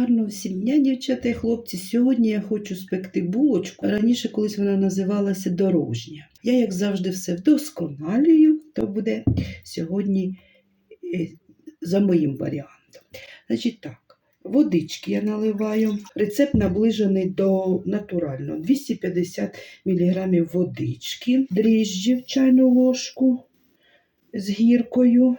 Гарного всім дівчата і хлопці. Сьогодні я хочу спекти булочку. Раніше колись вона називалася дорожня. Я, як завжди, все вдосконалюю, то буде сьогодні е, за моїм варіантом. Значить так. Водички я наливаю. Рецепт наближений до натурального. 250 мг водички, дріжджі в чайну ложку з гіркою.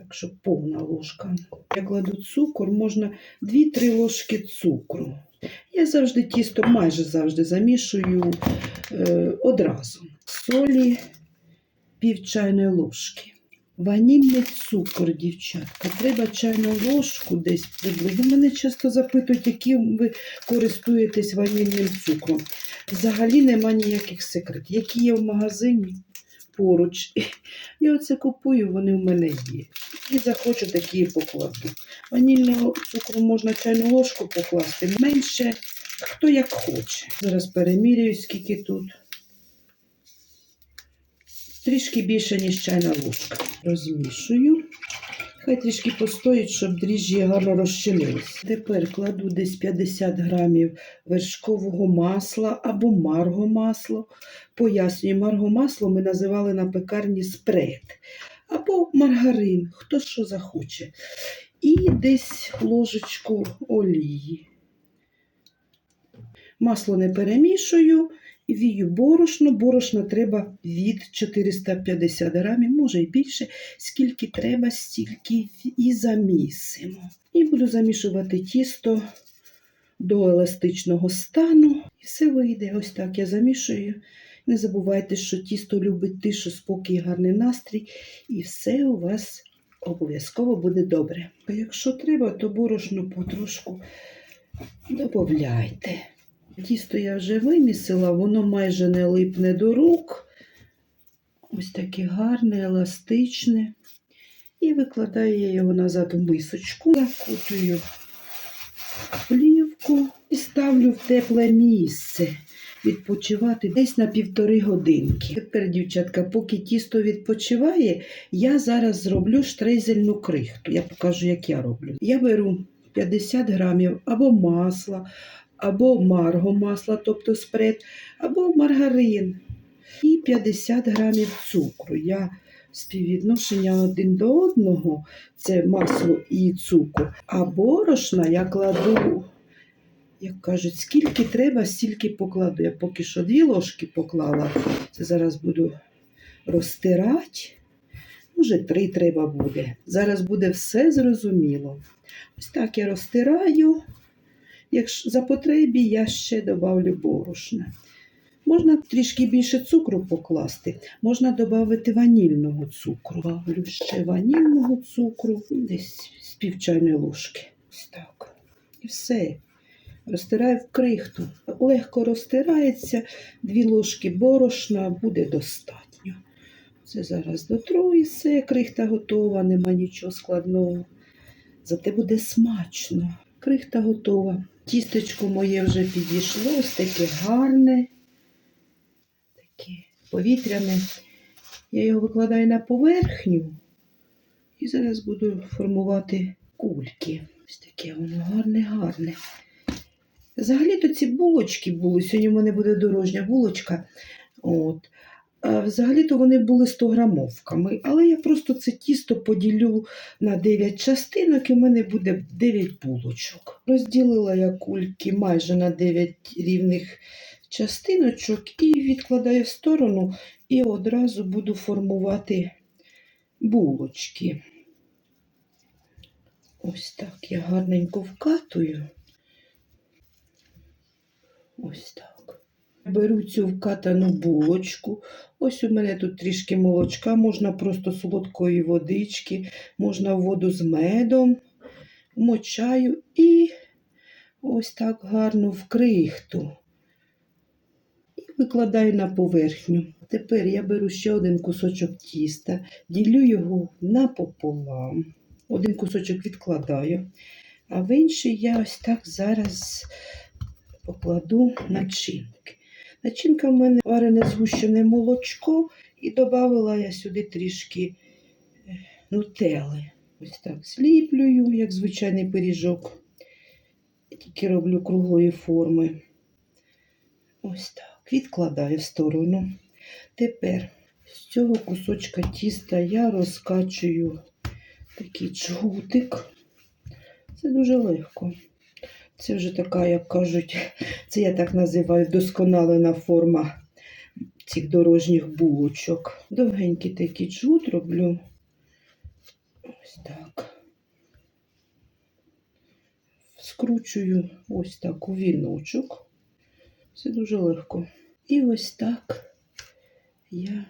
Так, щоб повна ложка. Я кладу цукор, можна 2-3 ложки цукру. Я завжди тісто майже завжди замішую е, одразу. Солі пів чайної ложки. Ванільний цукор, дівчатка. Треба чайну ложку десь приблизно. Мене часто запитують, яким ви користуєтесь ванільним цукром. Взагалі нема ніяких секретів. Які є в магазині поруч. Я оце купую, вони в мене є. І захочу такі і покладу. Ванільного цукру можна чайну ложку покласти. Менше, хто як хоче. Зараз перемірюю, скільки тут. Трішки більше, ніж чайна ложка. Розмішую. Хай трішки постоїть, щоб дріжджі гарно розчинились. Тепер кладу десь 50 грамів вершкового масла або маргомасло. Пояснюю, маргомасло ми називали на пекарні спред. Або маргарин, хто що захоче. І десь ложечку олії. Масло не перемішую, вію борошно. Борошна треба від 450 грамів, може і більше. Скільки треба, стільки і замісимо. І буду замішувати тісто до еластичного стану. І все вийде. Ось так я замішую. Не забувайте, що тісто любить тишу, спокій, гарний настрій, і все у вас обов'язково буде добре. А якщо треба, то борошно потрошку додавайте. Тісто я вже вимісила, воно майже не липне до рук. Ось таке гарне, еластичне. І викладаю я його назад в мисочку, закутую плівку і ставлю в тепле місце відпочивати десь на півтори годинки. Тепер, дівчатка, поки тісто відпочиває, я зараз зроблю штрейзельну крихту. Я покажу, як я роблю. Я беру 50 грамів або масла, або марго масла, тобто спред, або маргарин. І 50 грамів цукру. Я співвідношення один до одного це масло і цукор. А борошна я кладу, як кажуть, скільки треба, стільки покладу. Я поки що дві ложки поклала. Це зараз буду розтирати. Може, три треба буде. Зараз буде все зрозуміло. Ось так я розтираю. Якщо за потребі, я ще добавлю борошна. Можна трішки більше цукру покласти, можна додати ванільного цукру. Добавлю ще ванільного цукру, десь з пів чайної ложки. Ось так. І все. Розтираю в крихту. Легко розтирається, дві ложки борошна буде достатньо. Це зараз дотру і все, крихта готова, нема нічого складного. Зате буде смачно. Крихта готова. Тістечко моє вже підійшло, ось таке гарне, таке повітряне. Я його викладаю на поверхню і зараз буду формувати кульки. Ось таке воно гарне-гарне. Взагалі-то ці булочки були. Сьогодні в мене буде дорожня булочка. От. Взагалі-то вони були 100 грамовками, але я просто це тісто поділю на 9 частинок, і в мене буде 9 булочок. Розділила я кульки майже на 9 рівних частиночок і відкладаю в сторону, і одразу буду формувати булочки. Ось так я гарненько вкатую. Ось так. Беру цю вкатану булочку. Ось у мене тут трішки молочка, можна просто солодкої водички, можна воду з медом, мочаю і ось так гарно в крихту. І викладаю на поверхню. Тепер я беру ще один кусочок тіста, ділю його напополам. Один кусочок відкладаю, а в інший я ось так зараз покладу начинки. Начинка в мене варене згущене молочко, і додала я сюди трішки е, нутели. Ось так зліплюю, як звичайний пиріжок. тільки роблю круглої форми. Ось так. Відкладаю в сторону. Тепер з цього кусочка тіста я розкачую такий джгутик. Це дуже легко. Це вже така, як кажуть, це я так називаю вдосконалена форма цих дорожніх булочок. Довгенький такий джут роблю. Ось так. Скручую ось так у віночок. Це дуже легко. І ось так я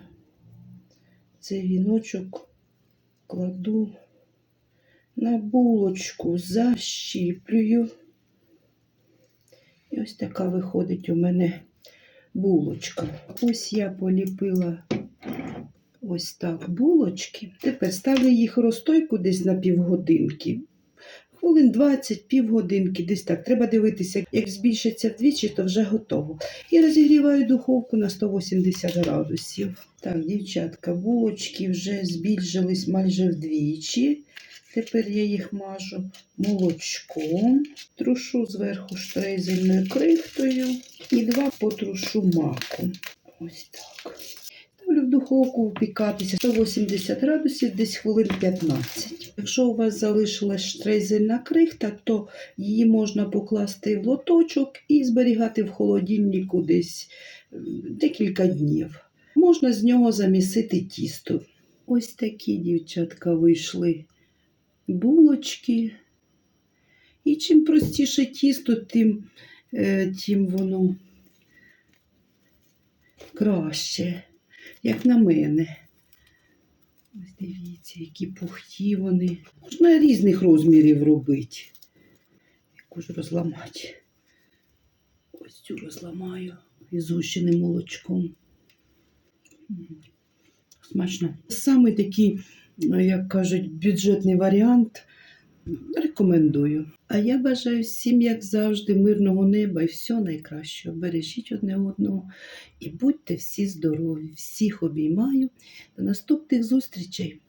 цей віночок кладу на булочку, защіплюю. Ось така виходить у мене булочка. Ось я поліпила ось так булочки. Тепер ставлю їх в розстойку десь на півгодинки. Хвилин 20, півгодинки, десь так. Треба дивитися, як збільшиться вдвічі, то вже готово. І розігріваю духовку на 180 градусів. Так, дівчатка, булочки вже збільшились майже вдвічі. Тепер я їх мажу молочком, трушу зверху штрейзельною крихтою і два потрушу маком. Ось так. Ставлю в духовку впікатися 180 градусів, десь хвилин 15. Якщо у вас залишилась штрейзельна крихта, то її можна покласти в лоточок і зберігати в холодильнику десь декілька днів. Можна з нього замісити тісто. Ось такі дівчатка вийшли булочки. І чим простіше тісто, тим, е, тим воно краще, як на мене. Ось дивіться, які пухті вони. Можна різних розмірів робити. Яку ж розламати. Ось цю розламаю із згущеним молочком. Смачно. Саме такий, як кажуть, бюджетний варіант. Рекомендую. А я бажаю всім, як завжди, мирного неба і всього найкращого. Бережіть одне одного і будьте всі здорові. Всіх обіймаю. До наступних зустрічей!